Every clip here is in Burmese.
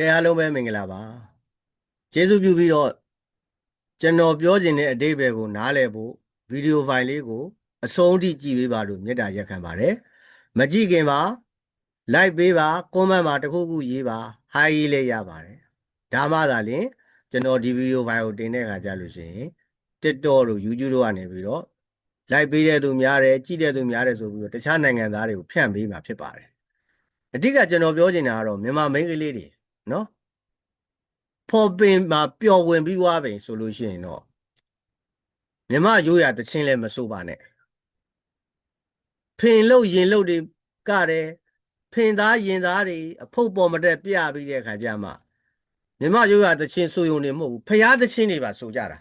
ကဲအားလုံးပဲမင်္ဂလာပါကျေးဇူးပြုပြီးတော့ကျွန်တော်ပြောခြင်းတဲ့အတိတ်ပဲကိုနားလည်ဖို့ဗီဒီယိုဖိုင်လေးကိုအဆုံးထိကြည့်ပေးပါလို့မေတ္တာရက်ခံပါတယ်မကြည့်ခင်မှာ like ပေးပါ comment မှာတစ်ခုခုရေးပါ hi ရေးလည်းရပါတယ်ဒါမှသာလျှင်ကျွန်တော်ဒီဗီဒီယိုဖိုင်ကိုတင်တဲ့အခါကြလို့ရှိရင် TikTok တို့ YouTube တို့ကနေပြီးတော့ like ပေးတဲ့သူများတယ်ကြည့်တဲ့သူများတယ်ဆိုပြီးတော့တခြားနိုင်ငံသားတွေကိုဖြန့်ပေးမှာဖြစ်ပါတယ်အဓိကကျွန်တော်ပြောချင်တာကတော့မြန်မာမိန်းကလေးတွေ နော်ဖော်ပင်မှာပျော်ဝင်ပြီးွားပင်ဆိုလို့ရှိရင်တော့မြမရိုးရတချင်းလည်းမစိုးပါနဲ့ဖင်လို့ရင်လို့တွေကတယ်ဖင်သားရင်သားတွေအဖုတ်ပေါ်မတက်ပြပြီးတဲ့အခါကျမှမြမရိုးရတချင်းဆိုယုံနေမဟုတ်ဘူးဖျားတချင်းတွေပါဆိုကြတာ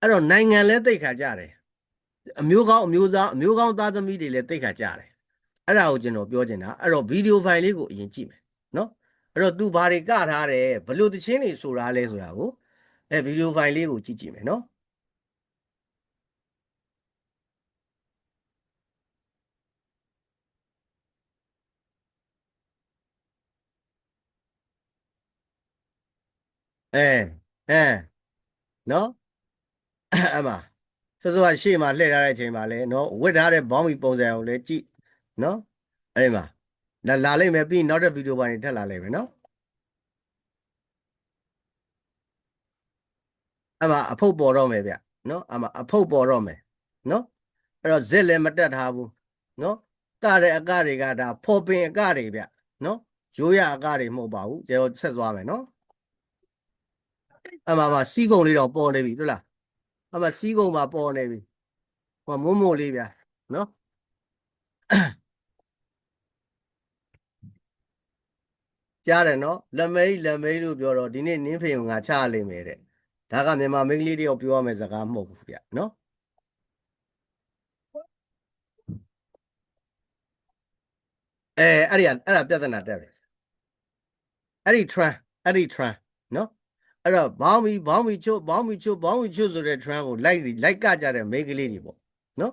အဲ့တော့နိုင်ငံလဲတိတ်ခါကြတယ်အမျိုးကောင်းအမျိုးသားအမျိုးကောင်းသားသမီးတွေလည်းတိတ်ခါကြတယ်အဲ့ဒါကိုကျွန်တော်ပြောချင်တာအဲ့တော့ဗီဒီယိုဖိုင်လေးကိုအရင်ကြည့်မယ်နော် အဲ့တော့ तू ဘာတွေကထားတယ်ဘလို့တချင်းတွေဆိုတာလဲဆိုတာကိုအဲဗီဒီယိုဖိုင်လေးကိုကြည့်ကြည့်မယ်နော်အဲအဲနော်အမစောစောကရှေ့မှာလှည့်ထားတဲ့အချိန်မှာလဲနော်ဝတ်ထားတဲ့ဘောင်းမီပုံစံကိုလည်းကြည့်နော်အဲ့ဒီမှာ လာလာလိုက်မယ်ပြီးရင်နောက်တဲ့ဗီဒီယိုပိုင်းထပ်လာလိုက်မယ်နော်အမအဖုတ်ပေါ်တော့မယ်ဗျနော်အမအဖုတ်ပေါ်တော့မယ်နော်အဲ့တော့ဇက်လည်းမတက်ထားဘူးနော်ကတဲ့အကတွေကဒါဖော်ပင်အကတွေဗျနော်ရိုးရအကတွေမဟုတ်ပါဘူးကျွန်တော်ဆက်သွားမယ်နော်အမအမစီးကုံလေးတော့ပေါ်နေပြီဟုတ်လားအမစီးကုံမှာပေါ်နေပြီဟောမုံမို့လေးဗျနော် ကြားတယ်နော်လက်မိတ်လက်မိတ်လို့ပြောတော့ဒီနေ့နင်းဖေုံငါချရလိမ့်မယ်တဲ့ဒါကမြန်မာမိန်းကလေးတယောက်ပြောရမယ့်စကားမဟုတ်ဘူးဗျနော်အဲအဲ့ဒီအဲ့ဒါပြဿနာတက်ပြီအဲ့ဒီ trend အဲ့ဒီ trend နော်အဲ့တော့ဘောင်းမီဘောင်းမီချို့ဘောင်းမီချို့ဘောင်းမီချို့ဆိုတဲ့ trend ကို like like ကကြတဲ့မိန်းကလေးတွေပေါ့နော်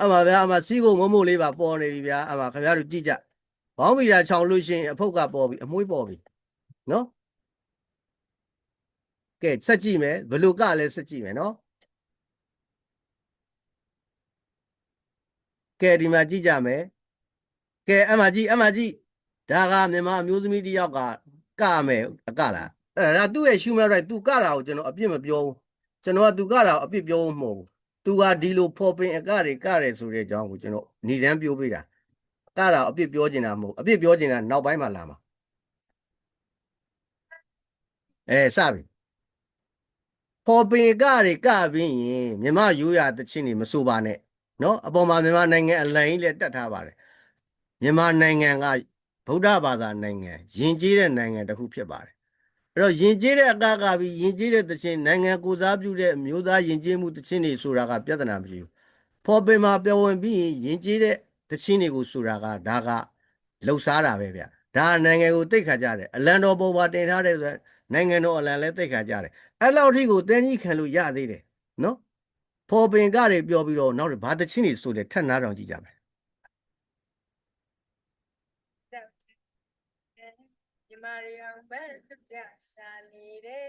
အမဗျာအမစီးကုန်မမို့လေးပါပေါ်နေပြီဗျာအမခင်ဗျားတို့ကြည့်ကြဘောင်းမီတာချောင်လို့ရှိရင်အဖုတ်ကပေါ်ပြီအမွှေးပေါ်ပြီနော်ကဲဆက်ကြည့်မယ်ဘလို့ကလည်းဆက်ကြည့်မယ်နော်ကဲဒီမှာကြည့်ကြမယ်ကဲအမကြီးအမကြီးဒါကမြန်မာအမျိုးသမီးတစ်ယောက်ကကမယ်အကလားအဲ့ဒါသူ့ရဲ့ human right သူကတာကိုကျွန်တော်အပြစ်မပြောဘူးကျွန်တော်ကသူကတာကိုအပြစ်ပြောဖို့မဟုတ်ဘူး သူကဒီလိုဖော်ပင်အကတွေကတယ်ဆိုတဲ့အကြောင်းကိုကျွန်တော်ညီတန်းပြောပေးတာကတာအပြစ်ပြောချင်တာမဟုတ်အပြစ်ပြောချင်တာနောက်ပိုင်းမှာလာမှာအဲစပြီဖော်ပင်ကတွေကပြီးရင်မြမရိုးရာတချင်းတွေမဆိုပါနဲ့နော်အပေါ်မှာမြန်မာနိုင်ငံအလံကြီးလည်းတတ်ထားပါတယ်မြန်မာနိုင်ငံကဗုဒ္ဓဘာသာနိုင်ငံယဉ်ကျေးတဲ့နိုင်ငံတစ်ခုဖြစ်ပါတယ် အဲ့တော့ယဉ်ကျေးတဲ့အကကပြီးယဉ်ကျေးတဲ့တချင်းနိုင်ငံကိုစားပြုတဲ့အမျိုးသားယဉ်ကျေးမှုတချင်းတွေဆိုတာကပြဿနာမရှိဘူးပေါ်ပင်မှာပြောဝင်ပြီးရင်ယဉ်ကျေးတဲ့တချင်းတွေကိုဆိုတာကဒါကလှုပ်ရှားတာပဲဗျဒါကနိုင်ငံကိုတိတ်ခါကြတယ်အလံတော်ပေါ်မှာတင်ထားတဲ့ဆိုနိုင်ငံတော်အလံလည်းတိတ်ခါကြတယ်အဲ့လောက်ထိကိုတင်းကြီးခံလို့ရသေးတယ်နော်ဖော်ပင်ကတွေပြောပြီးတော့နောက်ဘာတချင်းတွေဆိုတယ်ထက်နားတောင်ကြည့်ကြမယ် ညီမတွေအောင်ပဲကြရှာနေတဲ့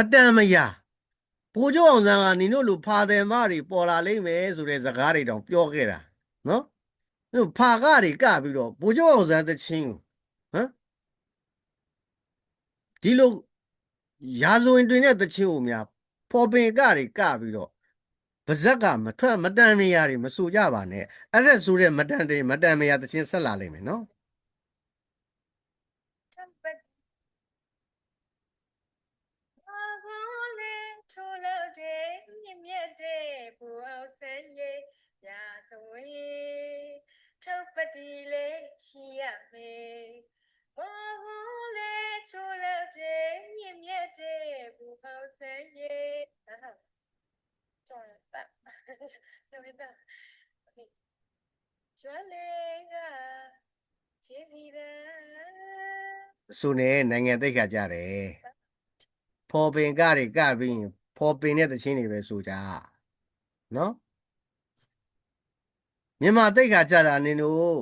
အတန်မရဘိုးကျော်အောင်ဆန်းကနင်တို့လူဖာတယ်မတွေပေါ်လာလိမ့်မယ်ဆိုတဲ့စကားတွေတောင်ပြောခဲ့တာနော်သူဖာကတွေကပြီးတော့ဘိုးကျော်အောင်ဆန်းတချင်းကိုဟမ်ဒီလိုရာဇဝင်တွင်တဲ့တချင်းကိုများဖော်ပင်ကတွေကပြီးတော့ပါဇက်ကမထွက်မတန်နေရတွေမဆိုကြပါနဲ့အဲ့ဒါဆိုတဲ့မတန်တွေမတန်မရတချင်းဆက်လာလိမ့်မယ်နော် ကျွမ်းလေကခြေစီတဲ့ဆိုနေနိုင်ငံသိက္ခာကြတယ်ဖော်ပင်ကတွေကပြီးရင်ဖော်ပင်တဲ့တချင်းတွေပဲဆိုကြနော်မြန်မာသိက္ခာကြတာနင်တို့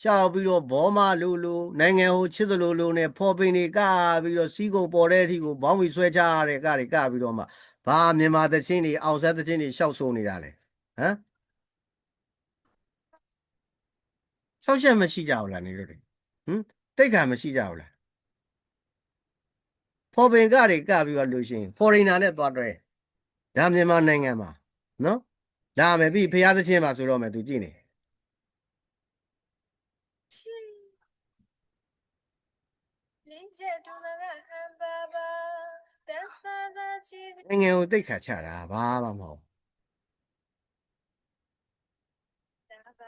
ရှောက်ပြီးတော့ဘောမလူလူနိုင်ငံဟိုချစ်သလိုလိုနဲ့ဖော်ပင်တွေကပြီးတော့စီးကုံပေါ်တဲ့အထိကိုဘောင်းပြီးဆွဲချရတဲ့ကတွေကပြီးတော့မှဘာမြန်မာသချင်းတွေအောင်ဆက်သချင်းတွေရှောက်ဆိုးနေတာလဲဟမ် ဆောက်ရှက်မရှိကြဘူးလားနေတို့တွေဟမ်တိတ်ခါမရှိကြဘူးလားဖော်ပင်ကတွေကပြီးတော့လို့ရှိရင် foreigner နဲ့သွားတွဲဒါမြန်မာနိုင်ငံမှာနော်ဒါမယ်ပြီးဖျားသချင်းမှာဆိုတော့မယ်သူကြည့်နေလင်းချက်တူလာကဟန်ပါပါတန်ဆာသာချီနိုင်ငံကိုတိတ်ခါချတာဘာမှမဟုတ်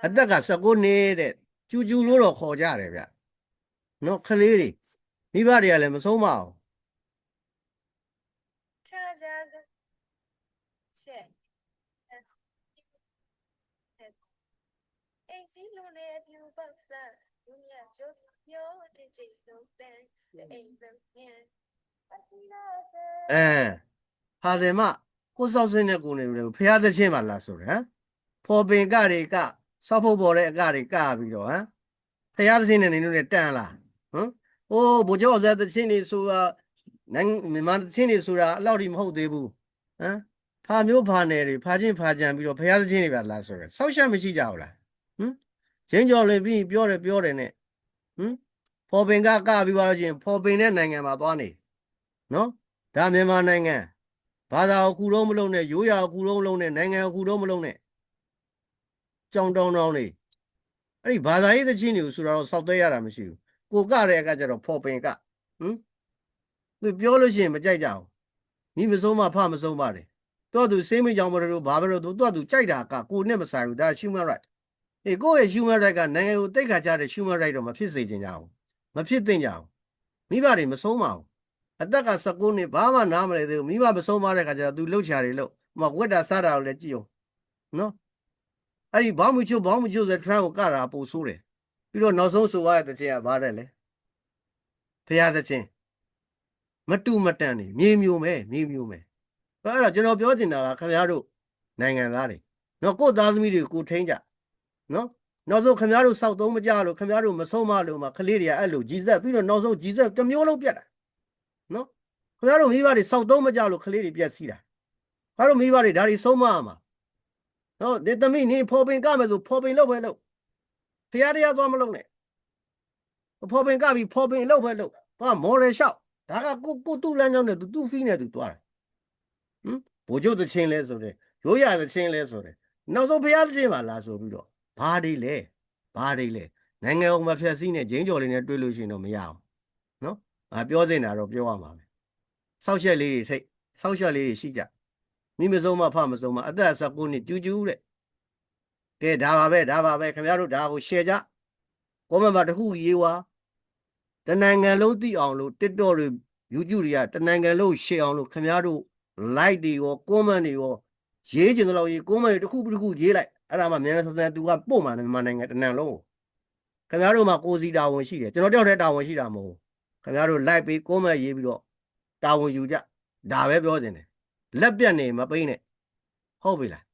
အသက်က19နှစ်တဲ့ကျူကျူလို့တော့ခေါ်ကြတယ်ဗျနော်ကလေးတွေမိဘတွေကလည်းမဆုံးမအောင်ချာချာချက်အိမ်ကြီးလူနေပြူပတ်စံလူမြတ်ချိုးပြောတဲ့ချိတ်ဆုံးတဲ့အိမ်ဆုံးညံအစီလာတဲ့အဲဟာတယ်မကိုစောက်စင်းတဲ့ကိုနေလို့ဖျားသချင်းပါလားဆိုရယ်ဟမ်ဖော်ပင်ကတွေက စောက်ဖို့ပေါ်တဲ့အကတွေကပြီးတော့ဟမ်ဖျားသချင်းနဲ့နေလို့တန်လားဟမ်အိုးဘိုးကျော်ဇက်သချင်းတွေဆိုတာနိုင်ငံမြန်မာသချင်းတွေဆိုတာအလောက်ထိမဟုတ်သေးဘူးဟမ်ဖာမျိုးဖာနယ်တွေဖာချင်းဖာကြံပြီးတော့ဖျားသချင်းတွေပါလားဆိုရယ်စောက်ရှက်မရှိကြဘူးလားဟမ်ရင်းကြော်လည်းပြီးပြောတယ်ပြောတယ်နဲ့ဟမ်ဖော်ပင်ကကပြီးသွားလို့ချင်းဖော်ပင်တဲ့နိုင်ငံမှာသွားနေနော်ဒါမြန်မာနိုင်ငံဘာသာကိုခုတော့မလုံးနဲ့ရိုးရာကိုခုတော့မလုံးနဲ့နိုင်ငံကိုခုတော့မလုံးနဲ့ ကြောင်တောင်းတောင်းနေအဲ့ဒီဘာသာရေးသချင်းတွေကိုဆိုတော့စောက်သေးရတာမရှိဘူးကိုကတဲ့အခါကျတော့ဖော်ပင်ကဟမ်သူပြောလို့ရှိရင်မကြိုက်ကြဘူးမိမဆုံးမဖမဆုံးပါတယ်တော့သူစိမ့်မိကြောင်မလို့ဘာပဲလို့သူတော့သူကြိုက်တာကကိုနဲ့မဆိုင်ဘူးဒါ human right အေးကိုယ့်ရဲ့ human right ကနိုင်ငံကိုတိတ်ခါကြတဲ့ human right တော့မဖြစ်စေချင်ကြဘူးမဖြစ်သင့်ကြဘူးမိဘတွေမဆုံးမအောင်အသက်က19နှစ်ဘာမှနားမလဲသေးဘူးမိမမဆုံးမတဲ့ခါကျတော့ तू လှုပ်ချာတွေလှုပ်ဟိုမှာဝက်တာစားတာကိုလည်းကြည့်အောင်နော် အဲ့ဒီဘောင်းမချိုဘောင်းမချိုဆို trend ကိုကတာပို့ဆိုးတယ်ပြီးတော့နောက်ဆုံးဆိုရတဲ့ချင်းကဘာတဲ့လဲဖရာတဲ့ချင်းမတူမတန်နေမြေမျိုးမဲမြေမျိုးမဲအဲ့တော့ကျွန်တော်ပြောချင်တာကခင်ဗျားတို့နိုင်ငံသားတွေနော်ကိုယ့်သားသမီးတွေကိုထိန်းကြနော်နောက်ဆုံးခင်ဗျားတို့စောက်သုံးမကြလို့ခင်ဗျားတို့မဆုံးမလို့မှကလေးတွေကအဲ့လိုကြီးဆက်ပြီးတော့နောက်ဆုံးကြီးဆက်တစ်မျိုးလုံးပြတ်တာနော်ခင်ဗျားတို့မိဘတွေစောက်သုံးမကြလို့ကလေးတွေပြက်စီးတာခင်ဗျားတို့မိဘတွေဒါတွေဆုံးမရမှာ နော်ဒီသမီးနေဖော်ပင်ကမယ်ဆိုဖော်ပင်လုပ်ပဲလုပ်ဖရားတရားသွားမလုပ်နဲ့ဖော်ပင်ကပြီးဖော်ပင်လုပ်ပဲလုပ်သွားမော်ရယ်လျှောက်ဒါကကိုကိုသူ့လမ်းကြောင်းနဲ့သူသူ့ဖီးနဲ့သူသွားတယ်ဟမ်ဘိုးကျုပ်သချင်းလဲဆိုတဲ့ရိုးရသချင်းလဲဆိုတဲ့နောက်ဆုံးဖရားသချင်းပါလားဆိုပြီးတော့ဘာတွေလဲဘာတွေလဲနိုင်ငံအောင်မဖြတ်စည်းနဲ့ဂျင်းကြော်လေးနဲ့တွေ့လို့ရှိရင်တော့မရအောင်နော်ငါပြောနေတာတော့ပြောရမှာပဲဆောက်ရှက်လေးတွေထိတ်ဆောက်ရှက်လေးတွေရှိကြ မိမစုံမဖမစုံမအသက်19နှစ်ကျူးကျူးတဲ့ကဲဒါပါပဲဒါပါပဲခင်ဗျားတို့ဒါကို share ကြကောမန့်မှာတစ်ခုရေးွာတနိုင်ငံလုံးသိအောင်လို့ TikTok တွေ YouTube တွေကတနိုင်ငံလုံး share အောင်လို့ခင်ဗျားတို့ like တွေရော comment တွေရောရေးကျင်တဲ့လောက်ရေး comment တွေတစ်ခုပြီးတစ်ခုရေးလိုက်အဲ့ဒါမှမြန်မြန်ဆန်ဆန်သူကပို့မှာတယ်မြန်မာနိုင်ငံတနံလုံးကိုခင်ဗျားတို့မှာကိုယ်စီတာဝန်ရှိတယ်ကျွန်တော်တယောက်တည်းတာဝန်ရှိတာမဟုတ်ဘူးခင်ဗျားတို့ like ပေး comment ရေးပြီးတော့တာဝန်ယူကြဒါပဲပြောနေတယ် လက်ပြတ်နေမပိန်းနဲ့ဟုတ်ပြီလား